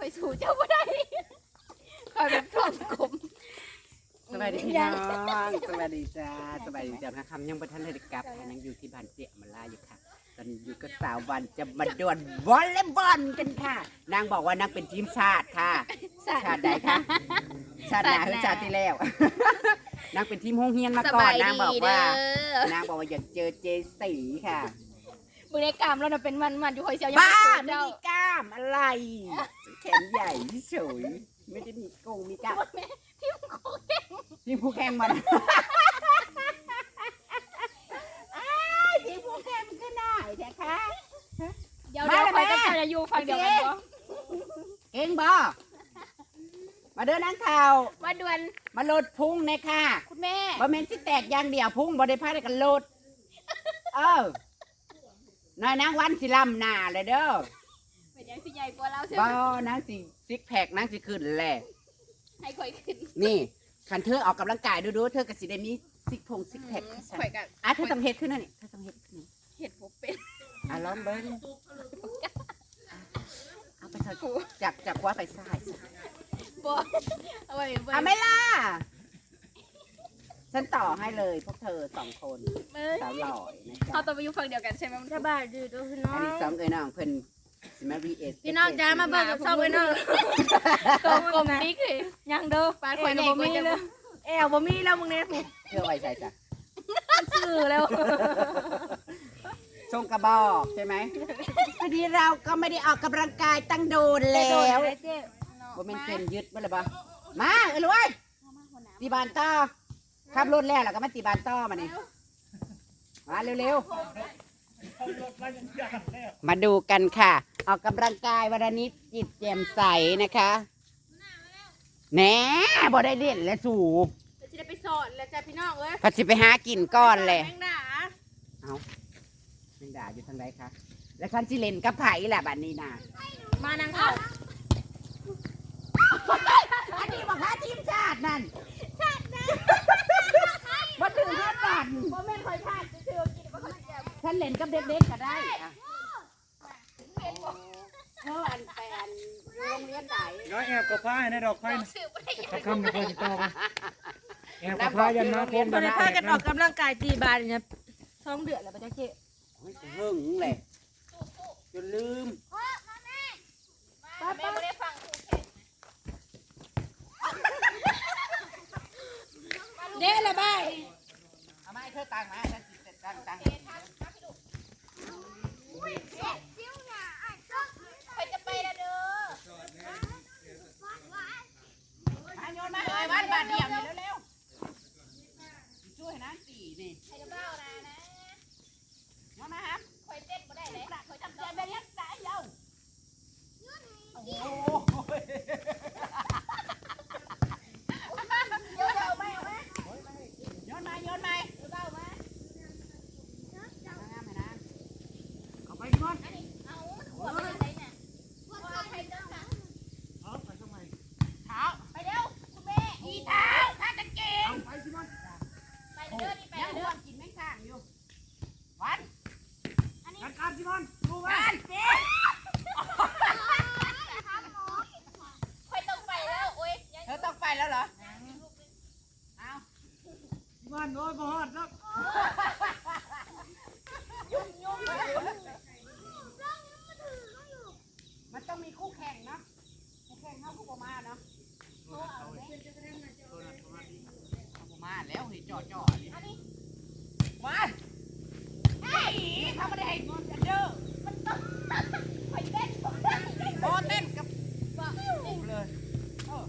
คอยสู่เจ้าบ่ได้คอยแบบท้องกลม สวัสดีพี่น้อง สวัสดีจ้า สวัสดีจ้าคำยังบ่ทันได้กลับค่ะยังอยู่ที่บ้านเจียมาลาอยู่ค่ะ ตอนนี้อยู่กับสาววันจะมาดวลวอลเลย์บอลกันค่ะ นางบอกว่านางเป็นทีมชาติค่ะสาชาติใดคะชาติหนาหรือชาติที่แล้ว นางเป็นทีมโฮงเฮียนมาก่อน นางบอกว่า นางบอกว่าอยากเจอเจสีค่ะ มือในกามเราน่ะเป็นมันมันอยู่คอยเสียวยังบ้าไม่สู่ไม่เจ้ามีกล้ามอะไร แขนใหญ่เฉยไม่ได้มีกงมีกล้ามที่มึงโคเก่งทีมผู้แข่งมันอ้ายทีมผู้แข่งมันก็ได้แต่คะ เดี๋ยวมาเดี๋ยวเลยคอยกับแม่เจ้าจะอยู่ฝั่งเดียวกันบ่เก่งบ่มาเดินนั่งข่าวมาด่วนมาโหลดพุงในค่ะคุณแม่ บ่แม่นสิแตกอย่างเดียวพุงบ่ได้พาได้กันโหลด เออ น้อยนางวันสิลำหน้าเลยเด้อเป็นยังสิใหญ่กว่าเราใช่ไหบ่มนางสิซิกแพคนางสิขึ้นแหละให้คอยขึ้นนี่คันเธอออกกำลังกายดูดูๆเธอก็สิได้มีซิกพงซิกแพคค่ะข่อยกับอะเธอต้องเฮ็ดขึ้นนั่นนี่เธอต้องเฮ็ดขึ้นนี่เห็ดผมเป็นอะลองเบิ้งเอาไปเถอะจับจับว่าไปซ้ายสิบ่เอาไว้เบิ่งเอาไหม่ล่ะ ฉันต่อให้เลยพวกเธอสองคนเอ้ยสาวหล่อยนะจ๊ะเขาต้องไปอยู่ฝั่งเดียวกันใช่ไหมมันสบายดีตัวพี่น้ออันงนี้สองเอ้ยน้องเพิ่นสิมารีเอสพี่น้องจ้ามาเบิ่งกับช่องพี่น้องตัวกลมนี่คือยังเด้อปานข่อยน่ะบ่มีเลยแอวบ่มีแล้วมึงเนี่ยผูกเธอไว้ใส่จ้ะซื้อแล้วทรงกระบอกใช่ไหมพอดีเราก็ไม่ได้ออกกำลังกายตั้งโดนแล้วเจ๊ว่าเป็นเส้นยึดบ่เลยบ่มาเอ้ยรวยตีบานต่อ ขับรถแล้วแล้วก็มาตีบานต่อมานี่มาเร็วๆ มาดูกันค่ะ ออกกำลังกายวันละนิดจิตแจ่มใสนะคะแหน่บ่ได้เล่นและสูบจะได้ไปสอนแล้วจ้ะพี่น้องเอ้ยพัดสิไปหากินก้อนเลยแมงดาเอาแมงดาอยู่ทางใดคะแล้วคันสิเล่นกับไผ่แหละบัดนี้นะมานางเขา อันนี้บอกหาทีมชาตินั่น ชาตินั่นมาถึงเพื่อนกันบ่แม่นข่อยพลาดซื่อๆกินบ่ค่อยแก่ฉันเล่นกับเด็กๆก็ได้อะเธออันไปอันอยู่โรงเรียนไหนน้อยแอบกับผ้าให้ในดอกไผ่บอกสื่อบ่ได้ตะคำในคนต่อไปแอบกับผ้ายันมาโคมบ่ดันได้แตพากกันอนะอกกำลังกายตีบานเนี่ยสองเดือนแล้วป่ะจ๊ะเจ๊โอ้ยหึงเลยจนลืมแม่บ่ได้ฟังครูแข่ง เด้ละบ้ายเอามาให้เธอตังมาฉันสิตังตัง ข่อยจะไปแล้วเด้อ มาโยนมาเลยวันบาทเดียวนี่เร็วๆช่วยนะสี่นี่ ให้เจ้านะนะ โยนมาครับ ข่อยเต้นบ่ได้เลยข่อยทำ จะ ได้ ไปเลี้ยงสายเยาโอ้โห เดี๋ยวเอาไหมเอาไหม โยนมาโยนมา เดี๋ยวเอาไหม งามไหมนะ เอาไปก่อน อันนี้เอาหัวไปไหนเนี่ยหัวเอาไปเด้อค่ะ เอาไปทำไม เท้า ไปเร็วคุณแม่ อีเท้าข้าจะเก่ง เอาไปสิมัน ไปเด้อนี่ไป ยัง เด้ ห่ อ วงกินไม่ข้างอยู่วัน จัดการสิมันดูไว้ วันเจ๊ ข่อยต้องไปแล้วโอ้ยยัง เธอต้องไปแล้วเหรอเอา สิ มันโอ้ยบ่ฮอดครับมันต้องมีคู่แข่งเนาะคู่แข่งเขาคู่ประมาเนาะเขาประมาแล้วเฮ้ยจ่อจ่อๆนี่วันเฮ้ยเขาไม่ได้ให้เงินกันเด้อข่อยเต้นบ่ได้โบเต้นกับเลยเออ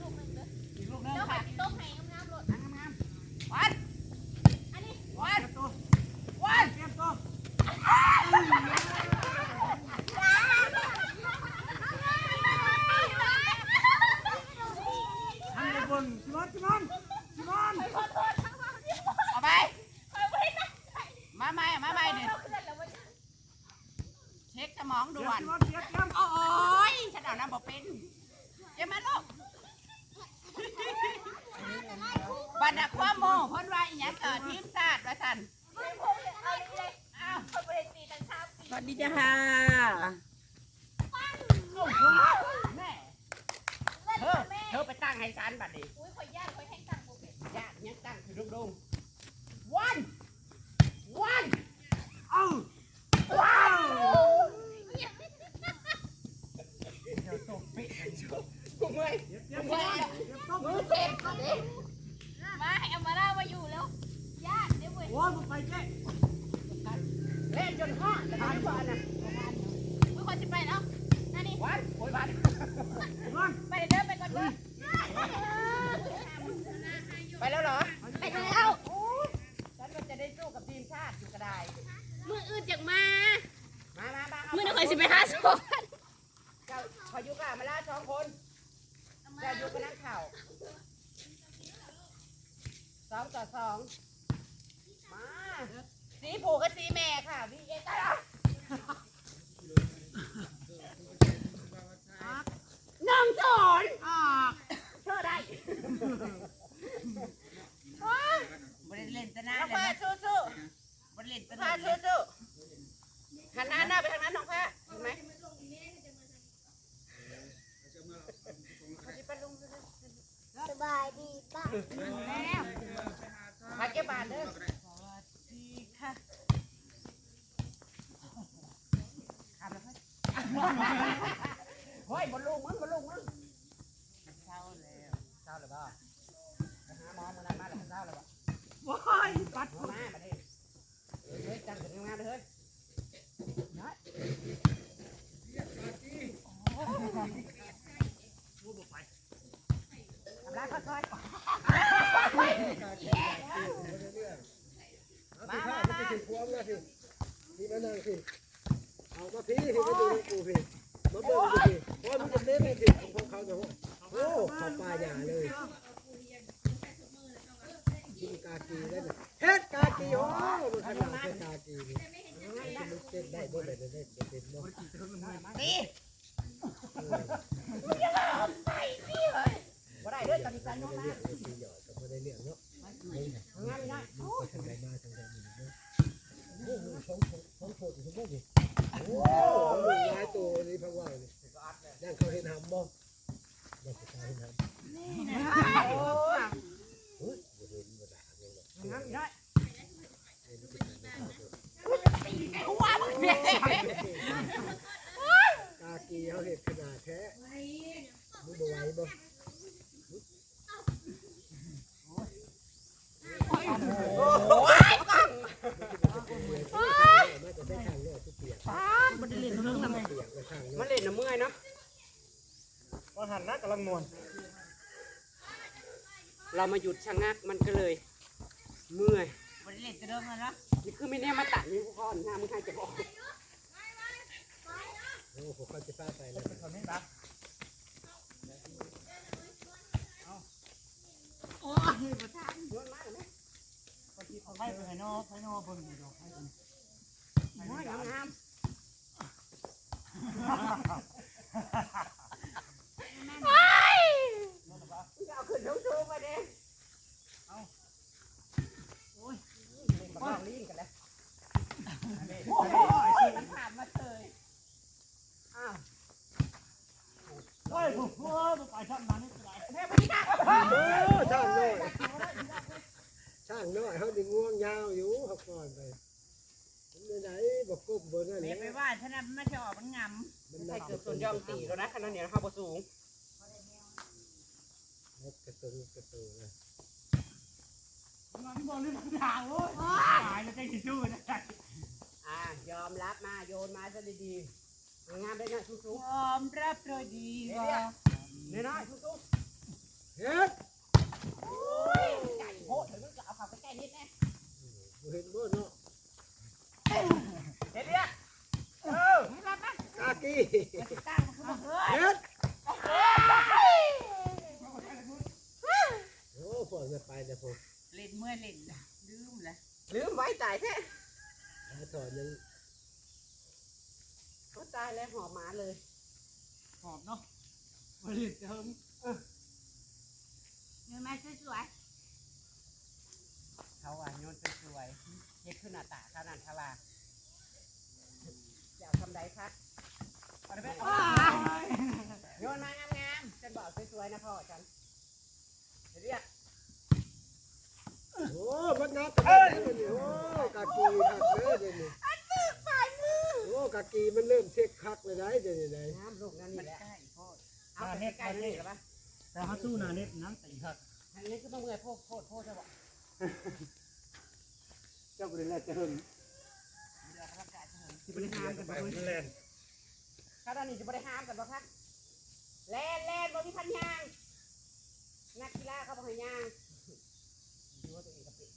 ลูกหนึงเด้อ อีกลูกนึง เดี๋ยวข่อ ค่ะ ยสิต้มให้งามๆโลด งามงามๆวัน อันนี้ วัน เตรียมตัว วัน เตรียมตัวทำในบนสิมันสิมันสิมัน ขอโทษทั้งวันที่ เอาไป ข่อยบ่ได้ตั้งใจ มาใหม่มาใหม่เนี่ย เอาขึ้นแล้วว่า เช็คสมองเตรีด่ยมวนสิมันเตรียมเตรียมโอ้ยฉันเอาน้ำบ่เป็นเดี๋ยวมาลูกบัดนักความโมเพ่นว่าอีหยังเกิดทีมชาติว่าสันไม่พงเอานี่เลยอ้าวข่อยบ่ได้ตีตั้งสามปีสวัสดีจ้าค่ะแม่ธอไปตั้งให้ฉันบัดนี้อุ้ยข่อยย่านข่อยแห้งตังโมเป็นญาติยังตั้งคือดุงๆวันวันเอ้าว้าวกูเมื่อยกูเมื่อยมือเซ็ตก่อนดิ มาให้เอามาล่ามาอยู่แล้วย่านเดี๋ยวเว้ย โอ้ยมึงไปเจ๊ เล่นจนห้อแล้วก็บ้านนะ อุ้ยข่อยสิไปแล้วนั่นนี่ วันโอ้ยวัน ไปเดินไปก่อนเด้อ ไป แล้วเหรอ ไปแล้วฉันก็จะได้สู้กับทีมชาติอยู่ก็ได้ มืออื่นจากมา มามามามือนึกข่อยสิไปหาสอนเจ้าขออยู่กับมาล่าสองคนเจ้าอยู่กับนักข่าวสองต่อสองมาสีผูกกับสีแม่ค่ะพี่เอ็กซ์อะไรน้องสอนออกเธอได้บริ เล่นตะนาน้องเลยฟ้านะสู้สู้บริเล่นๆตะฟ้านาเลสู้ยสู้หันหน้าหน้าไปทางนั้นน้องฟ้าเห็นไหมเอาสิไปลุงสบายดีป่ะพาเก็บบาทเด้อดีค่ะเฮ้ยบนลูกมึงบนลูกมึงเศร้าแล้วเศร้าหรือเปล่าไปหาหมอมานั้นมาแล้วเศร้าหรือเปล่า โอ้ยปัดหมอมามาดิเฮ้ยจังถึงงานเลยเฮ้ยน้อยทำร้ายค่อยๆมามามาสิพวงมาสิพี่มานั่งสิเอามาพี่พี่มาดูกูพี่มาเบิ่งดูสิโอ้ยมันจะเล่นไม่สิของพวกเขาจะว่าโอ้เขาปลาหยาเลย กินกากีได้เฮ็ดกากีโอ้มันขนาดเป็นกากีนี่มันเต้นได้บ่ได้ได้ได้เต้นบ่ตีเออบ่ได้เด้อตอนนี้การน้องมาเรียกตีหยอดก็บ่ได้เรียกเนาะงานไม่ได้ไปทางใดมาทางใดนี่เนาะโอ้โหสองสองโถดอยู่บ่ดิโอ้โหหลายตัวนี่พังว่านี่ย่างเขาเห็นหำบ่บ่สิตายเห็นหำ โอ้ย เฮ้ยบ่เห็นบ่ด่าเลยหรอก งานไม่ได้ เห็นสิกากีเขาเห็นขนาดแท้มึงบ่ไหวบ่มันจะได้ทางโลกเปียก มันเล่น เปียกไปทางโล มัน ก เล่นน้ำเมื่อยเนาะ ว่าหันนะกำลังนวล เรา มาหยุดชะงักมันก็เลย เมื่อยบริเล่นตะเดิมแล้วเนาะนี่คือไม่แน่มาตัดนี่พวกพ่อหน้ามึงใครจะบอกโอ้ผมเขาจะพาไปแล้วตอนนี้ครับโอ้ยบ่ทันโยนมาเลยให้ไปนอกให้นอกเบิ่งอยู่ดอกให้เป็นน้อยงามเอาขึ้นสูงๆมาเด้เอาโอ้ยมาลองลิ้นกันแล้วโอ้ยมันผ่านมาเลยอ้าว เฮ้ยผมว่าไปทำนั้นนี่ได้ แม่ไปที่ไหน โอ้ช่างน้อยช่างน้อยเขาดึงง่วงยาวอยู่เขาก่อนไปมันไหนบอกกุ้มบนนั่น เมี แห ยไป ละ ว่าฉันน่ะมันจะออกมันง มัน ใช่ นัก เกือบ ส่วนย่อมตีแล้วนะขนาดนี้เราบสูงกระตุ้นกระตุ้นนะำบอกเรื่องทางโอ้ยตายแล้วใจจะสู้นะอ่ายอมรับมาโยนมาซะดีๆงามได้หน่อยสูงยอมรับโดยดีว่าๆน้อยๆสูงเฮ็ดๆไก่โหดเดี๋ยวมึงจะเอาเขาไปใกล้นิดแน่เห็นบ่เนาะเดี๋ยวเดี๋ยวเออกากีตั้งมันคือบ่เฮ้ย เฮ็ดโอ้พวกจะไปแต่ผม เล่นเมื่อเล่นลืมละ ลืมไว้ ตายแท้หาสอนยังก็ตายแล้วหอบหมาเลยหอมเนาะบริเล่นเติมเงินมาสวยเขาอะโยนสวยๆเฮ็ดขึ้นหน้าตาขนาดทว่าจะเอาทำใดคะเอาได้ไหมเอาโยนมางามๆฉันบอกสวยๆนะพ่อฉันเรียก โอ้มันนับกันได้เลยนี่โอ้กากีคักเลยเดี๋ยวนี้โอ้กากีมันเริ่มเช็คคักเลยได้เดี๋ยวนี้ได้น้ำลูกนั่นนี่แหละเอาไปใกล้ๆนี่หรอปะแต่เขาสู้นาเน็ตน้ำตีครับอันนี้ก็ต้องเมื่อยโพดโพดโพดใช่ปะเจ้าบริเลจะหึงที่บริหารกันไปบ่นแลนข้าด้านนี้จะบริหารกันบ่คะแล่นแล่นบ่มีพันยางนักกีฬาเขาบอกให้ยาง คิดว่าตัวเองกับเป็ด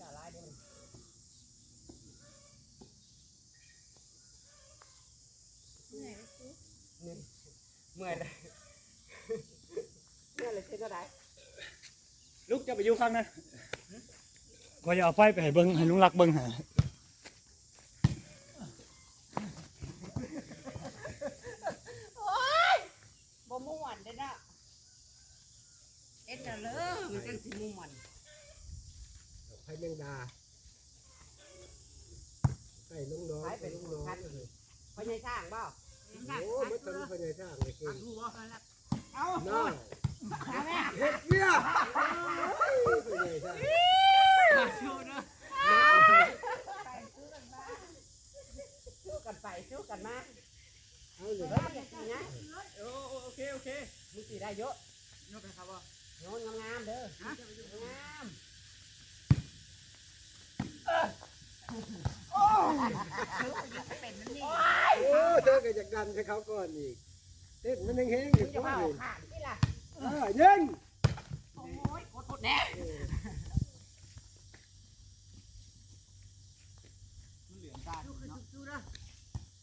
จ่าร้ายเดี๋ยวมันนี่เมื่อยเลยเมื่อยเลยเช่นก็ได้ลุกจะไปอยู่ข้างนั้นขอยจะเอาไฟไปให้เบิ้งให้ลุงรักเบิ้งหา บ่ม่วนเด้อนะเอ็ดน่ะเลยมันจังสิม่วน ไผ่แม งดาไก่น้องน้องไก่น้องน้องเลยพ่อใหญ่ช่างเปล่าโอ้มันทำไผ่ใหญ่ช่างเลยเก่งเอาน่าเอาแม่เฮ็ดเบี้ยไผ่ใหญ่ช่างสู้กันไปสู้กันมาเอาเลยเฮ้ยอย่าตีนะโอเคโอเคมึงตีได้เยอะยกไปครับว่าโยนงามๆเด้องาม โอ้เธอก็จะดันให้เขาก่อนอีกเต้นมันยังแห้งอยู่งจะก่อมานเอานี่ขาดที่ล่ะเออเย็นโอ้ยโคตรแน่มันเหลืองตาเนาะสู้ๆนะ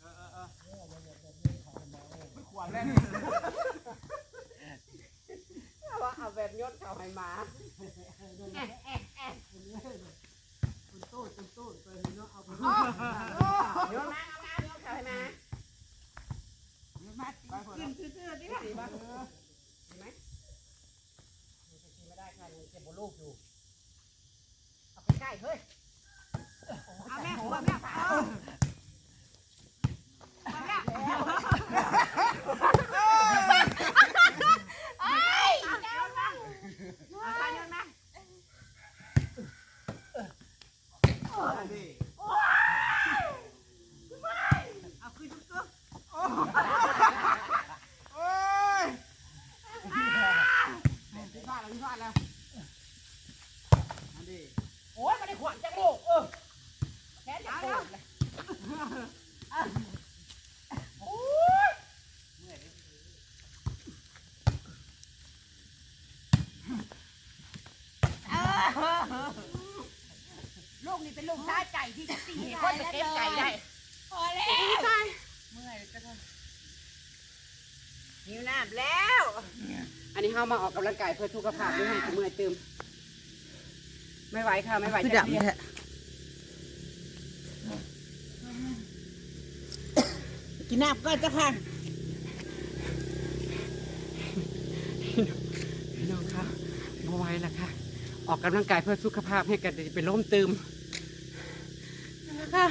เออเออเออมันขวานแนว่าเอาแบบยศเขาให้มาแอะแอะแอะโยนมาเอามาโยนเขาให้มา ไปเถอะ ตีบ้างเห็นไหมมันจะตีไม่ได้ค่ะยังเจ็บบนลูกอยู่เอาไปใกล้เฮ้ยเอาแม่หัวแม่เอา โอ้ยพี่พลาดแล้วพี่พลาดแล้วอันนี้ โอ้ยมันได้ขวานจังลูกเออแค่จะโกรธเลยโอ้ย ลูกนี่เป็นลูกชายไก่ที่จะตีคนเก็บไก่ได้ พอแล้ว เมื่อยจะทหิวน้ำแล้ว อันนี้เข้ามาออกกำลังกายเพื่อสุขภาพด้วยให้เมื่อยเตื่มไม่ไหวค่ะ ไม่ไหวจะเรียน กินน้ำก่อนจ้ะค่ะพี่น้องค่ะไม่ไหวแล้วค่ะ ออกกำลังกายเพื่อสุขภาพให้กันจะเป็นล้มตืมนะคะ